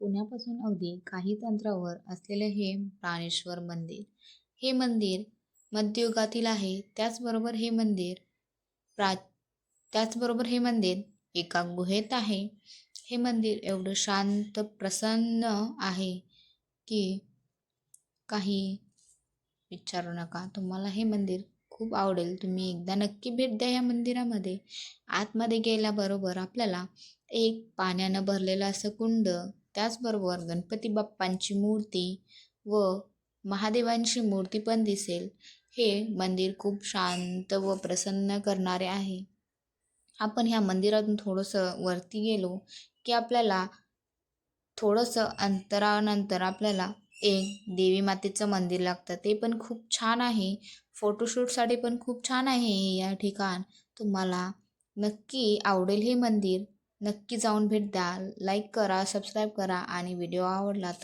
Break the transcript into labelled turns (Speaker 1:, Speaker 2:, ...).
Speaker 1: पुण्यापासून अगदी काही अंतरावर असलेले हे प्राणेश्वर मंदिर. हे मंदिर मध्ययुगातील आहे. त्याचबरोबर हे मंदिर प्रा त्याचबरोबर हे मंदिर एका गुहेत आहे. हे मंदिर एवढं शांत प्रसन्न आहे की काही विचारू नका. तुम्हाला हे मंदिर खूप आवडेल. तुम्ही एकदा नक्की भेट द्या या मंदिरामध्ये. आतमध्ये गेल्याबरोबर आपल्याला एक पाण्यानं भरलेलं असं कुंड त्याचबरोबर गणपती बाप्पांची मूर्ती व महादेवांची मूर्ती पण दिसेल. हे मंदिर खूप शांत व प्रसन्न करणारे आहे. आपण ह्या मंदिरातून थोडंसं वरती गेलो की आपल्याला थोडंसं अंतरानंतर आपल्याला एक देवी मातेचं मंदिर लागतं. ते पण खूप छान आहे. फोटोशूटसाठी पण खूप छान आहे या ठिकाण. तुम्हाला नक्की आवडेल हे मंदिर. नक्की जाऊन भेट द्या लाईक करा सबस्क्राईब करा आणि व्हिडिओ आवडला तर